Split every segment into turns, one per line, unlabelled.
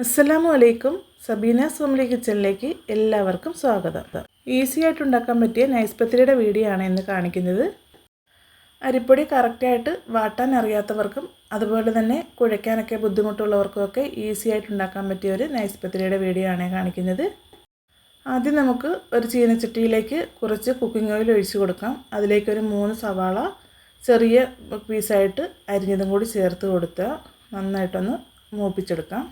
അസ്സലാമു അലൈക്കും സബീന സോമലി കിച്ചണിലേക്ക് എല്ലാവർക്കും സ്വാഗതം. ഈസി ആയിട്ട് ഉണ്ടാക്കാൻ പറ്റിയ നൈസ് പത്തിരിയുടെ വീഡിയോ ആണ് ഇന്ന് കാണിക്കുന്നത്. അരിപ്പൊടി കറക്റ്റായിട്ട് വാട്ടാൻ അറിയാത്തവർക്കും അതുപോലെ തന്നെ കുഴയ്ക്കാനൊക്കെ ബുദ്ധിമുട്ടുള്ളവർക്കുമൊക്കെ ഈസി ആയിട്ട് ഉണ്ടാക്കാൻ പറ്റിയ ഒരു നൈസ് പത്തിരിയുടെ വീഡിയോ ആണ് കാണിക്കുന്നത്. ആദ്യം നമുക്ക് ഒരു ചീനച്ചട്ടിയിലേക്ക് കുറച്ച് കുക്കിംഗ് ഓയിൽ ഒഴിച്ചു കൊടുക്കാം. അതിലേക്ക് ഒരു മൂന്ന് സവാള ചെറിയ പീസായിട്ട് അരിഞ്ഞതും കൂടി ചേർത്ത് കൊടുത്താൽ നന്നായിട്ടൊന്ന് മൂപ്പിച്ചെടുക്കാം.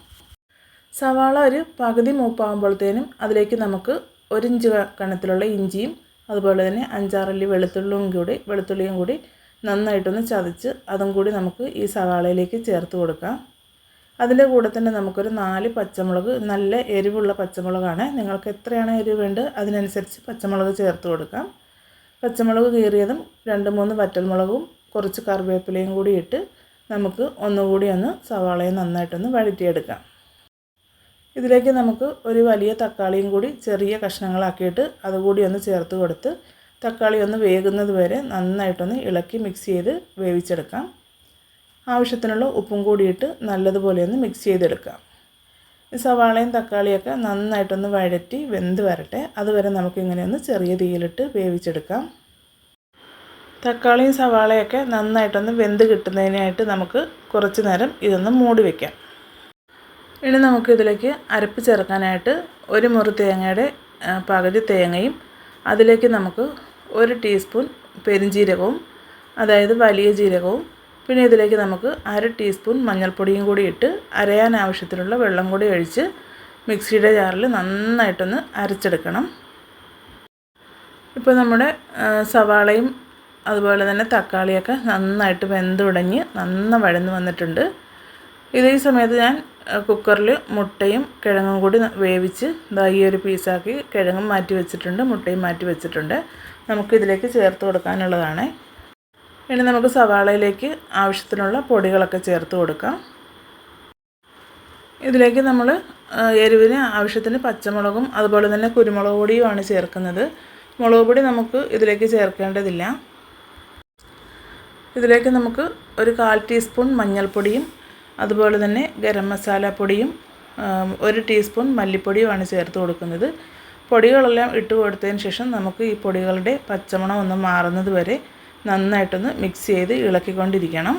സവാള ഒരു പകുതി മൂപ്പാകുമ്പോഴത്തേനും അതിലേക്ക് നമുക്ക് ഒരു ഇഞ്ച് കണത്തിലുള്ള ഇഞ്ചിയും അതുപോലെ തന്നെ അഞ്ചാറല്ലി വെളുത്തുള്ളിയും കൂടി വെളുത്തുള്ളിയും കൂടി നന്നായിട്ടൊന്ന് ചതച്ച് അതും കൂടി നമുക്ക് ഈ സവാളയിലേക്ക് ചേർത്ത് കൊടുക്കാം. അതിന്റെ കൂടെ തന്നെ നമുക്കൊരു നാല് പച്ചമുളക് നല്ല എരിവുള്ള പച്ചമുളകാണ്. നിങ്ങൾക്ക് എത്രയാണ് എരിവ് വേണ്ടത് അതിനനുസരിച്ച് പച്ചമുളക് ചേർത്ത് കൊടുക്കാം. പച്ചമുളക് കീറിയതും രണ്ട് മൂന്ന് വറ്റൽമുളകും കുറച്ച് കറിവേപ്പിലയും കൂടി ഇട്ട് നമുക്ക് ഒന്നുകൂടി ഒന്ന് സവാളയെ നന്നായിട്ടൊന്ന് വഴറ്റിയെടുക്കാം. ഇതിലേക്ക് നമുക്ക് ഒരു വലിയ തക്കാളിയും കൂടി ചെറിയ കഷ്ണങ്ങളാക്കിയിട്ട് അതുകൂടി ഒന്ന് ചേർത്ത് കൊടുത്ത് തക്കാളി ഒന്ന് വേകുന്നത് വരെ നന്നായിട്ടൊന്ന് ഇളക്കി മിക്സ് ചെയ്ത് വേവിച്ചെടുക്കാം. ആവശ്യത്തിനുള്ള ഉപ്പും കൂടിയിട്ട് നല്ലതുപോലെ ഒന്ന് മിക്സ് ചെയ്തെടുക്കാം. ഈ സവാളയും തക്കാളിയൊക്കെ നന്നായിട്ടൊന്ന് വഴറ്റി വെന്ത് വരട്ടെ. അതുവരെ നമുക്കിങ്ങനെ ഒന്ന് ചെറിയ തീയിലിട്ട് വേവിച്ചെടുക്കാം. തക്കാളിയും സവാളയൊക്കെ നന്നായിട്ടൊന്ന് വെന്ത് കിട്ടുന്നതിനായിട്ട് നമുക്ക് കുറച്ച് നേരം ഇതൊന്ന് മൂടി വയ്ക്കാം ഇനി നമുക്ക് ഇതിലേക്ക് അരപ്പ് ചേർക്കാനായിട്ട് ഒരു മുറി തേങ്ങയുടെ പകുതി തേങ്ങയും അതിലേക്ക് നമുക്ക് ഒരു ടീസ്പൂൺ പെരിഞ്ജീരകവും അതായത് വലിയ ജീരകവും പിന്നെ ഇതിലേക്ക് നമുക്ക് അര ടീസ്പൂൺ മഞ്ഞൾപ്പൊടിയും കൂടി ഇട്ട് അരയാൻ ആവശ്യത്തിനുള്ള വെള്ളം കൂടി ഒഴിച്ച് മിക്സിയുടെ ജാറിൽ നന്നായിട്ടൊന്ന് അരച്ചെടുക്കണം. ഇപ്പോൾ നമ്മുടെ സവാളയും അതുപോലെ തന്നെ തക്കാളിയൊക്കെ നന്നായിട്ട് വെന്തുടഞ്ഞ് നന്ന വഴന്ന് വന്നിട്ടുണ്ട്. ഇതേ സമയത്ത് ഞാൻ കുക്കറിൽ മുട്ടയും കിഴങ്ങും കൂടി വേവിച്ച് ഇതാ ഈ ഒരു പീസാക്കി കിഴങ്ങും മാറ്റി വെച്ചിട്ടുണ്ട് മുട്ടയും മാറ്റി വെച്ചിട്ടുണ്ട്. നമുക്കിതിലേക്ക് ചേർത്ത് കൊടുക്കാനുള്ളതാണ്. ഇനി നമുക്ക് സവാളയിലേക്ക് ആവശ്യത്തിനുള്ള പൊടികളൊക്കെ ചേർത്ത് കൊടുക്കാം. ഇതിലേക്ക് നമ്മൾ എരിവിന് ആവശ്യത്തിന് പച്ചമുളകും അതുപോലെ തന്നെ കുരുമുളക് പൊടിയുമാണ് ചേർക്കുന്നത്. മുളക് പൊടി നമുക്ക് ഇതിലേക്ക് ചേർക്കേണ്ടതില്ല. ഇതിലേക്ക് നമുക്ക് ഒരു കാൽ ടീസ്പൂൺ മഞ്ഞൾപ്പൊടിയും അതുപോലെ തന്നെ ഗരം മസാല പൊടിയും ഒരു ടീസ്പൂൺ മല്ലിപ്പൊടിയുമാണ് ചേർത്ത് കൊടുക്കുന്നത്. പൊടികളെല്ലാം ഇട്ട് കൊടുത്തതിന് ശേഷം നമുക്ക് ഈ പൊടികളുടെ പച്ചമണം ഒന്ന് മാറുന്നത് വരെ നന്നായിട്ടൊന്ന് മിക്സ് ചെയ്ത് ഇളക്കിക്കൊണ്ടിരിക്കണം.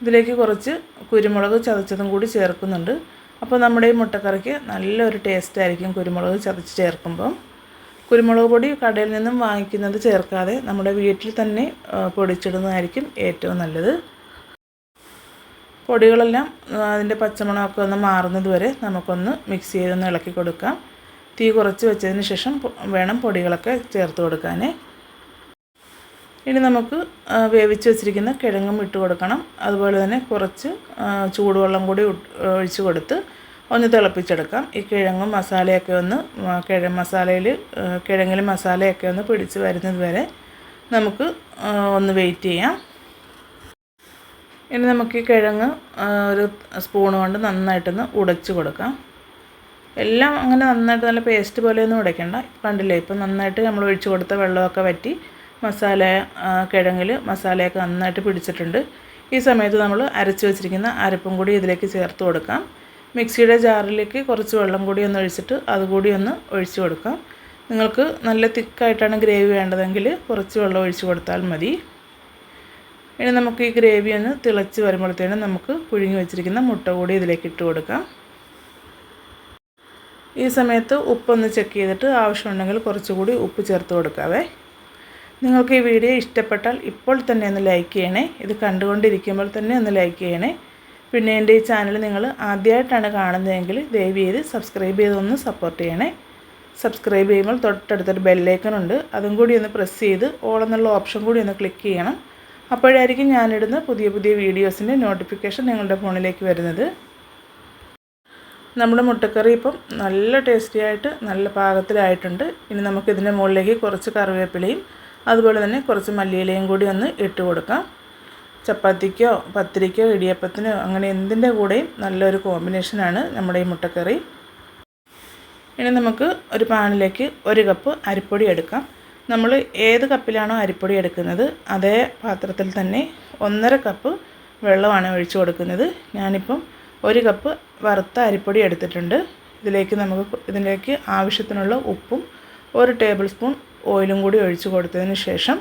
ഇതിലേക്ക് കുറച്ച് കുരുമുളക് ചതച്ചതും കൂടി ചേർക്കുന്നുണ്ട്. അപ്പോൾ നമ്മുടെ ഈ മുട്ടക്കറിക്ക് നല്ലൊരു ടേസ്റ്റ് ആയിരിക്കും കുരുമുളക് ചതച്ച് ചേർക്കുമ്പം. കുരുമുളക് പൊടി കടയിൽ നിന്നും വാങ്ങിക്കുന്നത് ചേർക്കാതെ നമ്മുടെ വീട്ടിൽ തന്നെ പൊടിച്ചിടുന്നതായിരിക്കും ഏറ്റവും നല്ലത്. പൊടികളെല്ലാം അതിന്റെ പച്ചമണമൊക്കെ ഒന്ന് മാറുന്നത് വരെ നമുക്കൊന്ന് മിക്സ് ചെയ്തൊന്ന് ഇളക്കി കൊടുക്കാം. തീ കുറച്ച് വെച്ചതിന് ശേഷം വേണം പൊടികളൊക്കെ ചേർത്ത് കൊടുക്കാൻ ഇനി നമുക്ക് വേവിച്ച് വെച്ചിരിക്കുന്ന കിഴങ്ങും ഇട്ട് കൊടുക്കണം. അതുപോലെ തന്നെ കുറച്ച് ചൂടുവെള്ളം കൂടി ഒഴിച്ച് കൊടുത്ത് ഒന്ന് തിളപ്പിച്ചെടുക്കാം. ഈ കിഴങ്ങും മസാലയൊക്കെ ഒന്ന് കിഴ മസാലയിൽ കിഴങ്ങിൽ മസാലയൊക്കെ ഒന്ന് പിടിച്ച് വരുന്നത് വരെ നമുക്ക് ഒന്ന് വെയിറ്റ് ചെയ്യാം. ഇനി നമുക്ക് ഈ കിഴങ്ങ് ഒരു സ്പൂൺ കൊണ്ട് നന്നായിട്ടൊന്ന് ഉടച്ച് കൊടുക്കാം. എല്ലാം അങ്ങനെ നന്നായിട്ട് നല്ല പേസ്റ്റ് പോലെയൊന്നും ഉടയ്ക്കണ്ട. കണ്ടില്ലേ? ഇപ്പം നന്നായിട്ട് നമ്മൾ ഒഴിച്ചു കൊടുത്ത വെള്ളമൊക്കെ വറ്റി മസാല കിഴങ്ങിൽ മസാലയൊക്കെ നന്നായിട്ട് പിടിച്ചിട്ടുണ്ട്. ഈ സമയത്ത് നമ്മൾ അരച്ച് വെച്ചിരിക്കുന്ന അരപ്പും കൂടി ഇതിലേക്ക് ചേർത്ത് കൊടുക്കാം. മിക്സിയുടെ ജാറിലേക്ക് കുറച്ച് വെള്ളം കൂടി ഒന്ന് ഒഴിച്ചിട്ട് അതുകൂടി ഒന്ന് ഒഴിച്ചു കൊടുക്കാം. നിങ്ങൾക്ക് നല്ല തിക്കായിട്ടാണ് ഗ്രേവി വേണ്ടതെങ്കിൽ കുറച്ച് വെള്ളം ഒഴിച്ച് കൊടുത്താൽ മതി. ഇനി നമുക്ക് ഈ ഗ്രേവി ഒന്ന് തിളച്ച് വരുമ്പോഴത്തേനും നമുക്ക് പുഴുങ്ങി വെച്ചിരിക്കുന്ന മുട്ട കൂടി ഇതിലേക്ക് ഇട്ട് കൊടുക്കാം. ഈ സമയത്ത് ഉപ്പൊന്ന് ചെക്ക് ചെയ്തിട്ട് ആവശ്യമുണ്ടെങ്കിൽ കുറച്ചുകൂടി ഉപ്പ് ചേർത്ത് കൊടുക്കാവേ. നിങ്ങൾക്ക് ഈ വീഡിയോ ഇഷ്ടപ്പെട്ടാൽ ഇപ്പോൾ തന്നെ ഒന്ന് ലൈക്ക് ചെയ്യണേ. ഇത് കണ്ടുകൊണ്ടിരിക്കുമ്പോൾ തന്നെ ഒന്ന് ലൈക്ക് ചെയ്യണേ. പിന്നെ എന്റെ ഈ ചാനൽ നിങ്ങൾ ആദ്യമായിട്ടാണ് കാണുന്നതെങ്കിൽ ദയവ് ചെയ്ത് സബ്സ്ക്രൈബ് ചെയ്തൊന്ന് സപ്പോർട്ട് ചെയ്യണേ. സബ്സ്ക്രൈബ് ചെയ്യുമ്പോൾ തൊട്ടടുത്തൊരു ബെല്ലൈക്കൺ ഉണ്ട്. അതും കൂടി ഒന്ന് പ്രസ് ചെയ്ത് ഓൾ എന്നുള്ള ഓപ്ഷൻ കൂടി ഒന്ന് ക്ലിക്ക് ചെയ്യണം. അപ്പോഴായിരിക്കും ഞാനിടുന്ന പുതിയ പുതിയ വീഡിയോസിന്റെ നോട്ടിഫിക്കേഷൻ നിങ്ങളുടെ ഫോണിലേക്ക് വരുന്നത്. നമ്മുടെ മുട്ടക്കറി ഇപ്പം നല്ല ടേസ്റ്റിയായിട്ട് നല്ല പാകത്തിലായിട്ടുണ്ട്. ഇനി നമുക്കിതിന്റെ മുകളിലേക്ക് കുറച്ച് കറിവേപ്പിലയും അതുപോലെ തന്നെ കുറച്ച് മല്ലിയിലയും കൂടി ഒന്ന് ഇട്ട് കൊടുക്കാം. ചപ്പാത്തിക്കോ പത്തിരിക്കോ ഇടിയപ്പത്തിനോ അങ്ങനെ എന്തിന്റെ കൂടെയും നല്ലൊരു കോമ്പിനേഷനാണ് നമ്മുടെ ഈ മുട്ടക്കറി. ഇനി നമുക്ക് ഒരു പാനിലേക്ക് ഒരു കപ്പ് അരിപ്പൊടി എടുക്കാം. നമ്മൾ ഏത് കപ്പിലാണോ അരിപ്പൊടി എടുക്കുന്നത് അതേ പാത്രത്തിൽ തന്നെ ഒന്നര കപ്പ് വെള്ളമാണ് ഒഴിച്ചു കൊടുക്കുന്നത്. ഞാനിപ്പം ഒരു കപ്പ് വറുത്ത അരിപ്പൊടി എടുത്തിട്ടുണ്ട്. ഇതിലേക്ക് നമുക്ക് ഇതിലേക്ക് ആവശ്യത്തിനുള്ള ഉപ്പും ഒരു ടേബിൾ സ്പൂൺ ഓയിലും കൂടി ഒഴിച്ചു കൊടുത്തതിന് ശേഷം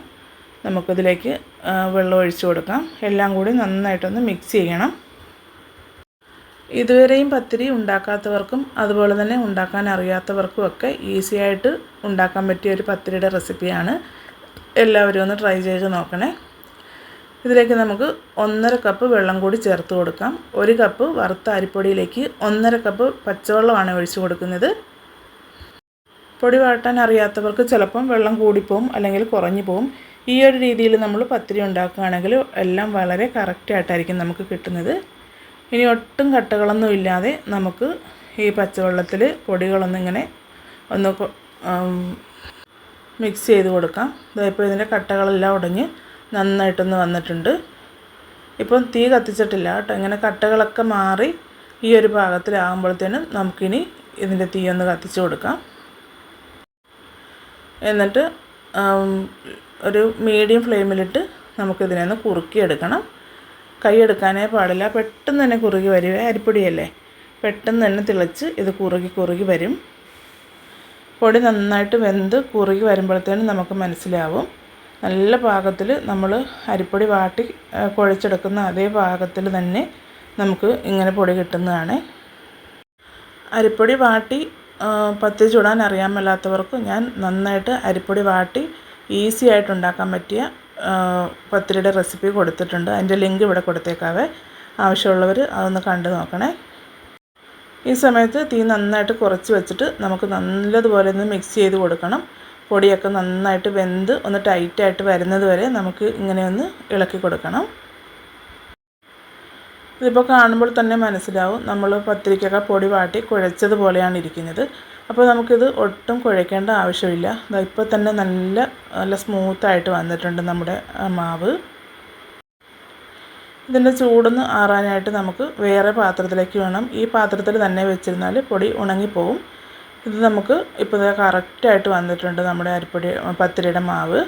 നമുക്കിതിലേക്ക് വെള്ളം ഒഴിച്ചു കൊടുക്കാം. എല്ലാം കൂടി നന്നായിട്ടൊന്ന് മിക്സ് ചെയ്യണം. ഇതുവരെയും പത്തിരി ഉണ്ടാക്കാത്തവർക്കും അതുപോലെ തന്നെ ഉണ്ടാക്കാൻ അറിയാത്തവർക്കും ഒക്കെ ഈസി ആയിട്ട് ഉണ്ടാക്കാൻ പറ്റിയ ഒരു പത്തിരിയുടെ റെസിപ്പിയാണ് എല്ലാവരും ഒന്ന് ട്രൈ ചെയ്ത് നോക്കണേ. ഇതിലേക്ക് നമുക്ക് ഒന്നര കപ്പ് വെള്ളം കൂടി ചേർത്ത് കൊടുക്കാം. ഒരു കപ്പ് വറുത്ത അരിപ്പൊടിയിലേക്ക് ഒന്നര കപ്പ് പച്ചവെള്ളമാണ് ഒഴിച്ചു കൊടുക്കുന്നത്. പൊടി വാട്ടാൻ അറിയാത്തവർക്ക് ചിലപ്പം വെള്ളം കൂടിപ്പോവും അല്ലെങ്കിൽ കുറഞ്ഞു പോവും. ഈ ഒരു രീതിയിൽ നമ്മൾ പത്തിരി ഉണ്ടാക്കുകയാണെങ്കിൽ എല്ലാം വളരെ കറക്റ്റായിട്ടായിരിക്കും നമുക്ക് കിട്ടുന്നത്. ഇനി ഒട്ടും കട്ടകളൊന്നും ഇല്ലാതെ നമുക്ക് ഈ പച്ചവെള്ളത്തിൽ പൊടികളൊന്നും ഇങ്ങനെ ഒന്ന് മിക്സ് ചെയ്ത് കൊടുക്കാം. ഇതായപ്പോൾ ഇതിന്റെ കട്ടകളെല്ലാം ഉടഞ്ഞ് നന്നായിട്ടൊന്ന് വന്നിട്ടുണ്ട്. ഇപ്പം തീ കത്തിച്ചിട്ടില്ല കേട്ടോ. ഇങ്ങനെ കട്ടകളൊക്കെ മാറി ഈ ഒരു പാകത്തിലാകുമ്പോഴത്തേനും നമുക്കിനി ഇതിന്റെ തീ ഒന്ന് കത്തിച്ച് കൊടുക്കാം. എന്നിട്ട് ഒരു മീഡിയം ഫ്ലെയിമിലിട്ട് നമുക്കിതിനെ ഒന്ന് കുറുക്കിയെടുക്കണം. കൈ എടുക്കാനേ പാടില്ല. പെട്ടെന്ന് തന്നെ കുറുകി വരുവേ അരിപ്പൊടിയല്ലേ? പെട്ടെന്ന് തന്നെ തിളച്ച് ഇത് കുറുകി കുറുകി വരും. പൊടി നന്നായിട്ട് വെന്ത് കുറുകി വരുമ്പോഴത്തേനും നമുക്ക് മനസ്സിലാവും. നല്ല പാകത്തിൽ നമ്മൾ അരിപ്പൊടി വാട്ടി കുഴച്ചെടുക്കുന്ന അതേ പാകത്തിൽ തന്നെ നമുക്ക് ഇങ്ങനെ പൊടി കിട്ടുന്നതാണ്. അരിപ്പൊടി വാട്ടി പത്തി ചുടാൻ അറിയാൻ മേലാത്തവർക്ക് ഞാൻ നന്നായിട്ട് അരിപ്പൊടി വാട്ടി ഈസി ആയിട്ട് ഉണ്ടാക്കാൻ പറ്റിയ പത്തിരിയുടെ റെസിപ്പി കൊടുത്തിട്ടുണ്ട്. അതിന്റെ ലിങ്ക് ഇവിടെ കൊടുത്തേക്കാവേ. ആവശ്യമുള്ളവർ അതൊന്ന് കണ്ടു നോക്കണേ. ഈ സമയത്ത് തീ നന്നായിട്ട് കുറച്ച് വെച്ചിട്ട് നമുക്ക് നല്ലതുപോലെ ഒന്ന് മിക്സ് ചെയ്ത് കൊടുക്കണം. പൊടിയൊക്കെ നന്നായിട്ട് വെന്ത് ഒന്ന് ടൈറ്റായിട്ട് വരുന്നത് വരെ നമുക്ക് ഇങ്ങനെ ഒന്ന് ഇളക്കി കൊടുക്കണം. ഇതിപ്പോൾ കാണുമ്പോൾ തന്നെ മനസ്സിലാവും. നമ്മൾ പത്തിരിക്കൊക്കെ പൊടി വാട്ടി കുഴച്ചതുപോലെയാണ് ഇരിക്കുന്നത്. അപ്പോൾ നമുക്കിത് ഒട്ടും കുഴയ്ക്കേണ്ട ആവശ്യമില്ല. ഇപ്പോൾ തന്നെ നല്ല നല്ല സ്മൂത്തായിട്ട് വന്നിട്ടുണ്ട് നമ്മുടെ മാവ്. ഇതിന്റെ ചൂടൊന്ന് ആറാനായിട്ട് നമുക്ക് വേറെ പാത്രത്തിലേക്ക് വേണം. ഈ പാത്രത്തിൽ തന്നെ വെച്ചിരുന്നാൽ പൊടി ഉണങ്ങിപ്പോവും. ഇത് നമുക്ക് ഇപ്പോൾ കറക്റ്റായിട്ട് വന്നിട്ടുണ്ട് നമ്മുടെ അരിപ്പൊടി പത്തിരിയുടെ മാവ്.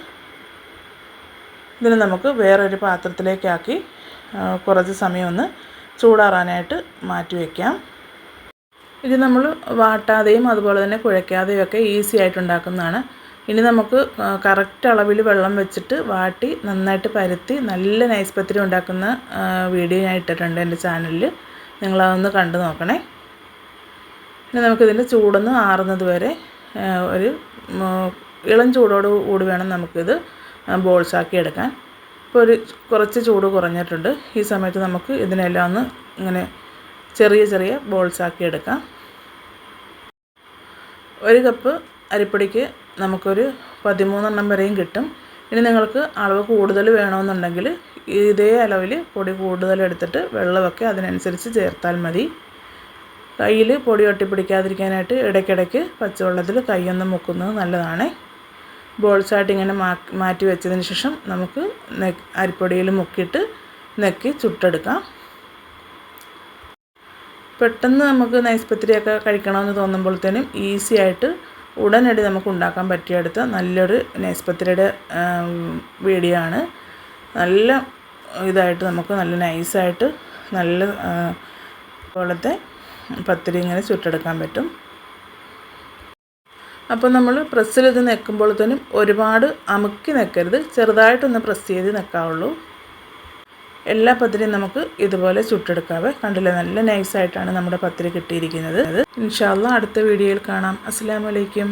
ഇതിന് നമുക്ക് വേറൊരു പാത്രത്തിലേക്കാക്കി കുറച്ച് സമയം ഒന്ന് ചൂടാറാനായിട്ട് മാറ്റി വയ്ക്കാം ഇത് നമ്മൾ വാട്ടാതെയും അതുപോലെ തന്നെ കുഴയ്ക്കാതെയും ഒക്കെ ഈസി ആയിട്ട് ഉണ്ടാക്കുന്നതാണ്. ഇനി നമുക്ക് കറക്റ്റ് അളവിൽ വെള്ളം വെച്ചിട്ട് വാട്ടി നന്നായിട്ട് പരത്തി നല്ല നൈസ് പത്തിരി ഉണ്ടാക്കുന്ന വീഡിയോ ഞാൻ ഇട്ടിട്ടുണ്ട് എന്റെ ചാനലിൽ നിങ്ങളതൊന്ന് കണ്ടു നോക്കണേ. ഇനി നമുക്കിതിന്റെ ചൂടൊന്ന് ആറുന്നത് വരെ ഒരു ഇളം ചൂടോട് കൂടി വേണം നമുക്കിത് ബോൾസാക്കി എടുക്കാൻ. ഇപ്പോൾ ഒരു കുറച്ച് ചൂട് കുറഞ്ഞിട്ടുണ്ട്. ഈ സമയത്ത് നമുക്ക് ഇതിനെല്ലാം ഒന്ന് ഇങ്ങനെ ചെറിയ ചെറിയ ബോൾസാക്കി എടുക്കാം. ഒരു കപ്പ് അരിപ്പൊടിക്ക് നമുക്കൊരു പതിമൂന്നെണ്ണം വരെയും കിട്ടും. ഇനി നിങ്ങൾക്ക് അളവ് കൂടുതൽ വേണമെന്നുണ്ടെങ്കിൽ ഇതേ അളവിൽ പൊടി കൂടുതൽ എടുത്തിട്ട് വെള്ളമൊക്കെ അതിനനുസരിച്ച് ചേർത്താൽ മതി. കയ്യിൽ പൊടി ഒട്ടിപ്പിടിക്കാതിരിക്കാനായിട്ട് ഇടയ്ക്കിടയ്ക്ക് പച്ചവെള്ളത്തിൽ കൈയൊന്ന് മുക്കുന്നത് നല്ലതാണ്. ബോൾസായിട്ട് ഇങ്ങനെ മാറ്റി വെച്ചതിന് ശേഷം നമുക്ക് അരിപ്പൊടിയിൽ മുക്കിയിട്ട് നെക്കി ചുട്ടെടുക്കാം. പെട്ടെന്ന് നമുക്ക് നൈസ് പത്തിരിയൊക്കെ കഴിക്കണമെന്ന് തോന്നുമ്പോഴത്തേനും ഈസി ആയിട്ട് ഉടനടി നമുക്ക് ഉണ്ടാക്കാൻ പറ്റിയ അടുത്ത നല്ലൊരു നൈസ് പത്തിരിയുടെ വീഡിയോ ആണ്. നല്ല ഇതായിട്ട് നമുക്ക് നല്ല നൈസായിട്ട് നല്ല പോലത്തെ പത്തിരി ഇങ്ങനെ ചുട്ടെടുക്കാൻ പറ്റും. അപ്പോൾ നമ്മൾ പ്രസ്സിൽ ഇത് നിൽക്കുമ്പോഴത്തേനും ഒരുപാട് അമുക്കി നിൽക്കരുത് ചെറുതായിട്ടൊന്ന് പ്രസ് ചെയ്ത് നിൽക്കാവുള്ളൂ എല്ലാ പത്തിരിയും നമുക്ക് ഇതുപോലെ ചുട്ടെടുക്കാവേ. കണ്ടില്ലേ നല്ല നൈസായിട്ടാണ് നമ്മുടെ പത്തിരി കിട്ടിയിരിക്കുന്നത്. ഇൻഷാല്ല അടുത്ത വീഡിയോയിൽ കാണാം. അസ്സാം വലൈക്കും